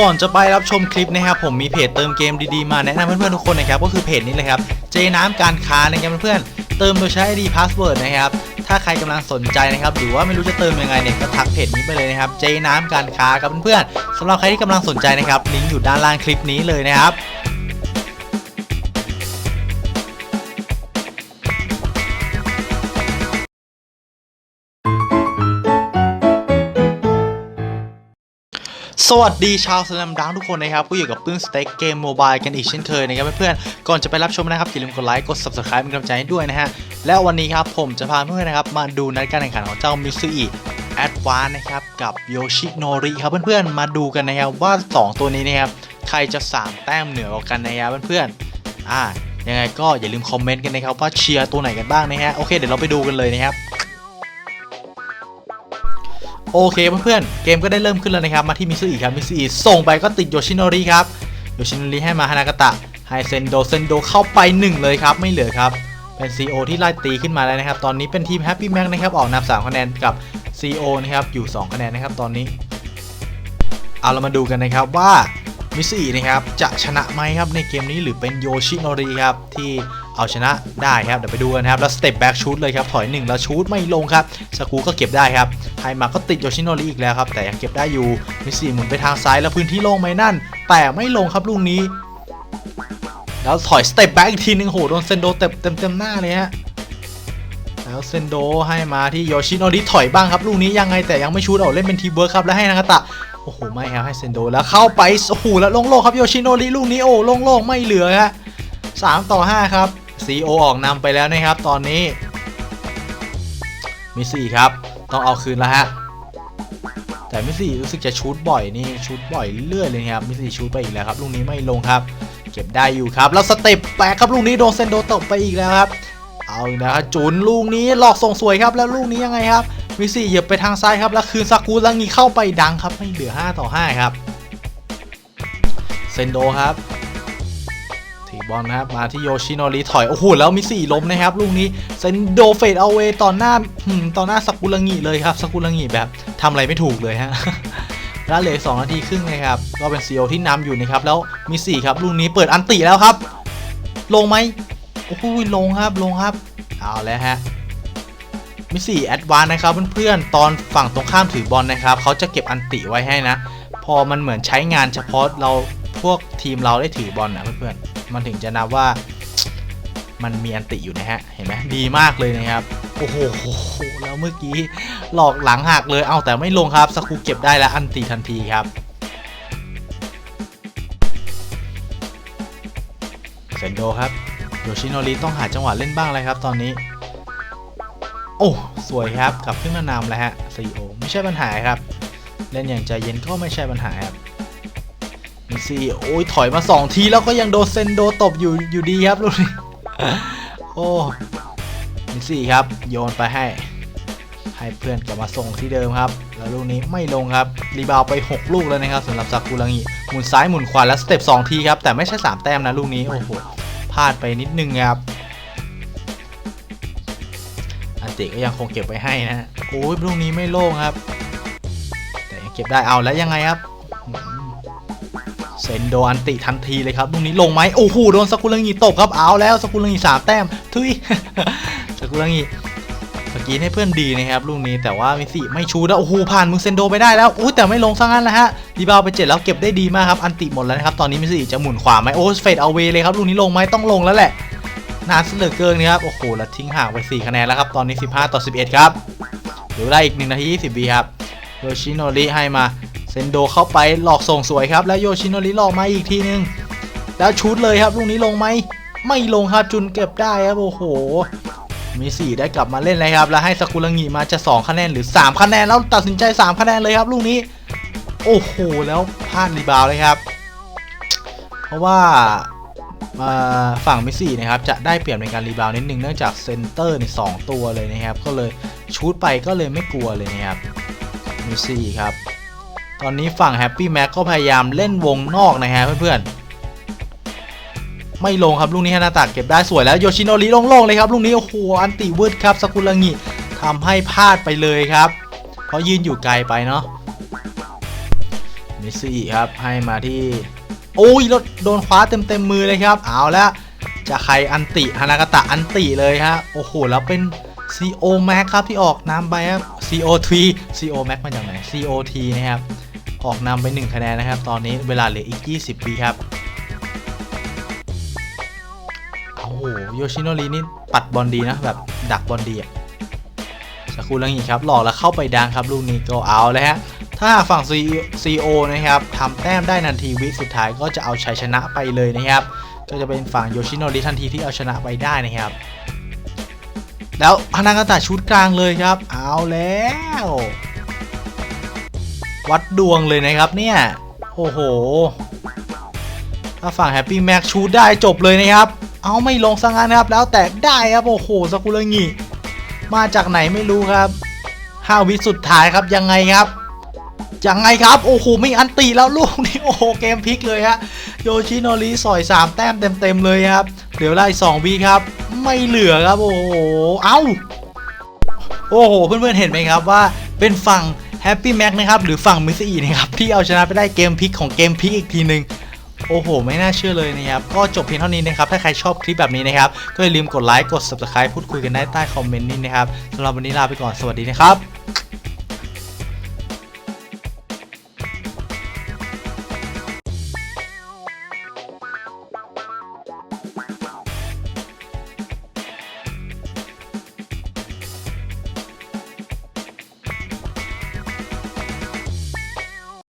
ก่อนจะไปรับชมคลิปนะครับผมมีเพจเติมเกมดีๆมาแนะนำเพื่อนๆทุกคนนะครับก็คือเพจนี้เลยครับเจน้ำการค้านะครับเพื่อนๆเติมโดยใช้ ID password นะครับถ้าใครกำลังสนใจนะครับหรือว่าไม่รู้จะเติมยังไงเนี่ยก็ทักเพจนี้ไปเลยนะครับเจน้ำการค้าครับเพื่อนๆสำหรับใครที่กำลังสนใจนะครับลิงก์อยู่ด้านล่างคลิปนี้เลยนะครับ สวัสดีชาวสนามดังทุกคนนะครับก็อยู่กับปื้งสเต็กเกมโมบายกันอีกเช่นเคยนะครับเพื่อนๆก่อนจะไปรับชมนะครับอย่าลืมกดไลค์กด subscribe เป็นกำลังใจให้ด้วยนะฮะและวันนี้ครับผมจะพาเพื่อนๆนะครับมาดูนัดการแข่งขันของเจ้ามิซูอิแอดวานนะครับกับโยชิโนริครับเพื่อนๆมาดูกันนะครับว่า 2 ตัวนี้นะครับใครจะ 3 แต้มเหนือกว่ากันนะครับเพื่อนๆอ่ายังไงก็อย่าลืมคอมเมนต์กันนะครับว่าเชียร์ตัวไหนกันบ้างนะฮะโอเคเดี๋ยวเราไปดูกันเลยนะครับ โอเคเพื่อนๆเกมก็ได้เริ่มขึ้นแล้วนะครับ มาที่มิซูอิครับมิซูอิส่งไปก็ติดโยชิโนริครับโยชิโนริให้มาฮานากาตะให้เซนโดเซนโดเข้าไป 1 เลยครับ ไม่เหลือครับเป็น CO ที่ไล่ตีขึ้นมาแล้วนะครับ ตอนนี้เป็นทีม Happy Mac นะครับออกนำ3คะแนนกับ CO นะครับอยู่ 2 คะแนนนะครับตอนนี้ เอาเรามาดูกันนะครับว่ามิซูอินะครับจะชนะไหมครับในเกมนี้หรือเป็นโยชิโนริครับที่ เอาชนะได้ครับเดี๋ยวไปดูกันครับ แล้วสเต็ปแบ็กชูดเลยครับถอยหนึ่งแล้วชูดไม่ลงครับสกูก็เก็บได้ครับไฮมาก็ติดโยชิโนริอีกแล้วครับแต่ยังเก็บได้อยู่มิซูอิหมุนไปทางซ้ายแล้วพื้นที่โล่งไหมนั่น แต่ไม่ลงครับลูกนี้ แล้วถอยสเต็ปแบ็กอีกทีนึงโหโดนเซนโดเต็มเต็มเต็มหน้าเลยฮะแล้วเซนโดให้มาที่โยชิโนริถอยบ้างครับลูกนี้ยังไงแต่ยังไม่ชูดออกเล่นเป็นทีเวิร์คครับแล้วให้นากาตะโอ้โหไม่ครับให้เซนโดแล้วเข้าไปโอ้โหแล้วโล่งๆครับโยชิโนริลูกนี้โอ้โล่งๆไม่เหลือฮะ สามต่อห้าครับซีโอออกนำไปแล้วนะครับ ตอนนี้มิสี่ครับ ต้องเอาคืนแล้วฮะ แต่มิสี่รู้สึกจะชูดบ่อยนี่ชูดบ่อยเรื่อยเลยครับมิสี่ชูดไปอีกแล้วครับลูกนี้ไม่ลงครับ เก็บได้อยู่ครับ แล้วสเต็ปแปกครับลูกนี้โดนเซนโดตกไปอีกแล้วครับ เอาอีกแล้วครับจุนลูกนี้หลอกส่งสวยครับแล้วลูกนี้ยังไงครับมิสี่เหยียบไปทางซ้ายครับแล้วคืนซากุแล้วงี้เข้าไปดังครับไม่เหลือ 5 ต่อ 5 ครับเซนโดครับ บอลนะครับมาที่โยชิโนริถอย โอ้โห แล้วมิสี่ล้มนะครับ ลูกนี้เซนโดเฟดเอาเวต่อหน้าต่อหน้าซากุระงิเลยครับซากุระงิแบบทำอะไรไม่ถูกเลยฮะแล้วเหลือสองนาทีครึ่งเลยครับ ก็เป็นซีโอที่นำอยู่นะครับ แล้วมิสี่ครับ ลูกนี้เปิดอันติแล้วครับ ลงไหมโอ้โหลงครับลงครับ เอาแล้วฮะมิสี่แอดวานนะครับเพื่อนๆตอนฝั่งตรงข้ามถือบอลนะครับเขาจะเก็บอันติไว้ให้นะ พอมันเหมือนใช้งานเฉพาะเราพวกทีมเราได้ถือบอลนะเพื่อนๆ มันถึงจะนับว่ามันมีอันติอยู่นะฮะ เห็นไหมดีมากเลยนะครับ โอ้โห แล้วเมื่อกี้หลอกหลังหักเลย เอาแต่ไม่ลงครับสกูเก็บได้แล้วอันติทันทีครับ เซนโดครับโยชิโนริต้องหาจังหวะเล่นบ้างเลยครับตอนนี้ โอ้ สวยครับ กลับขึ้นมานำแล้วฮะซีโอไม่ใช่ปัญหาครับ เล่นอย่างใจเย็นก็ไม่ใช่ปัญหาครับ ซี่โอ้ยถอยมา 2 ทีแล้วก็ยังโดนเซนโดตบอยู่อยู่ดีครับลูกนี้โอ้มีซีครับ โยนไปให้ ให้เพื่อนกลับมาส่งที่เดิมครับ แล้วลูกนี้ไม่ลงครับ รีบาวไป 6 ลูกแล้วนะครับสำหรับซากุระงิหมุนซ้ายหมุนขวาแล้วสเต็ป2ทีครับ แต่ไม่ใช่ 3 แต้มนะลูกนี้ โอ้โหพลาดไปนิดนึงครับอันติก็ยังคงเก็บไว้ให้นะโอ้ยลูกนี้ไม่โล่งครับ แต่ยังเก็บได้เอาแล้วยังไงครับ เซนโดอันติทันทีเลยครับลูกนี้ลงไหมโอ้โหโดนสกุลังีตกครับเอาแล้วสกุลังีสามแต้มทุยสกุลังีเมื่อกี้ให้เพื่อนดีนะครับลูกนี้แต่ว่ามิสิไม่ชูแล้วโอ้โหผ่านมือเซนโดไปได้แล้วอุ้แต่ไม่ลงซะงั้นนะฮะดีบาวไปเจ็ดแล้วเก็บได้ดีมากครับอันติหมดแล้วนะครับตอนนี้มิสิจะหมุนขวาไหมโอ้เฟดเอาเวเลยครับลูกนี้ลงไหมต้องลงแล้วแหละนานเสยเหลือเกินนะครับโอ้โหแล้วทิ้งห่างไป 4 คะแนนแล้วครับตอนนี้ 15 ต่อ 11 ครับเหลือเวลาอีก1นาที20วิครับโยชิโนริให้มา เซนโดเข้าไปหลอกส่งสวยครับ แล้วโยชิโนริหลอกมาอีกทีนึง แล้วชูดเลยครับลูกนี้ลงไหม ไม่ลงครับจุนเก็บได้ครับโอ้โห มี 4 ได้กลับมาเล่นเลยครับ แล้วให้สกุลังีมาจะ 2 คะแนนหรือ 3 คะแนน แล้วตัดสินใจ 3 คะแนนเลยครับลูกนี้ โอ้โห แล้วพลาดรีบาวเลยครับ เพราะว่าฝั่งมิสซี่นะครับจะได้เปรียบในการรีบาวด์นิดนึงเนื่องจากเซนเตอร์ในสองตัวเลยนะครับ ก็เลยชูดไปก็เลยไม่กลัวเลยนะครับมิสซี่ครับ ตอนนี้ฝั่งแฮปปี้แม็กก็พยายามเล่นวงนอกนะฮะเพื่อนๆ ไม่ลงครับลูกนี้ฮานาตะเก็บได้สวยแล้วโยชิโนริโล่งๆเลยครับลูกนี้โอ้โหอันติวืดครับสกุลังิทำให้พลาดไปเลยครับ เพราะยืนอยู่ไกลไปเนาะมิซี่ครับให้มาที่โอ้ยรถโดนคว้าเต็มเต็มๆมือเลยครับ เอาและจะใครอันติฮานากตะอันติเลยฮะโอ้โหแล้วเป็น CO Max ครับที่ออกนำไปครับ CO3 CO Max มาจากไหน COT นะครับ ออกนำไป 1 คะแนนนะครับ ตอนนี้เวลาเหลืออีก 20ปีครับ โอ้โหโยชิโนรินี่ปัดบอลดีนะ แบบดักบอลดีอะสักครู่แล้วงี้ครับ หลอกแล้วเข้าไปดังครับลูกนี้ก็เอาเลยฮะ ถ้าฝั่ง CO นะครับทำแต้มได้นาทีวิสุดท้ายก็จะเอาชัยชนะไปเลยนะครับ ก็จะเป็นฝั่งโยชิโนริทันทีที่เอาชนะไปได้นะครับแล้วฮานากาตะชุดกลางเลยครับ เอาแล้ว วัดดวงเลยนะครับเนี่ย โอ้โห ถ้าฝั่งแฮปปี้แม็กชูดได้จบเลยนะครับ เอาไม่ลงสังงานนะครับ แล้วแตกได้ครับ โอ้โหสกุลงิมาจากไหนไม่รู้ครับห้าวิสุดท้ายครับยังไงครับยังไงครับ โอ้โหไม่อันตีแล้วลูกนี้โอ้โหเกมพลิกเลยฮะโยชิโนริสอย 3 แต้มเต็มๆเลยครับเหลือเวลาอีก2วิครับ ไม่เหลือครับ โอ้โห เอ้า โอ้โห เพื่อนๆเห็นไหมครับว่าเป็นฝั่ง แฮปปี้แม็กนะครับหรือฝั่งมิสอีนะครับที่เอาชนะไปได้เกมพิกของเกมพิกอีกทีหนึ่งโอ้โห ไม่น่าเชื่อเลยนะครับ ก็จบเพียงเท่านี้นะครับ ถ้าใครชอบคลิปแบบนี้นะครับ ก็อย่าลืมกดไลค์ กด subscribe พูดคุยกันได้ใต้คอมเมนต์นี้นะครับสำหรับวันนี้ลาไปก่อน สวัสดีนะครับ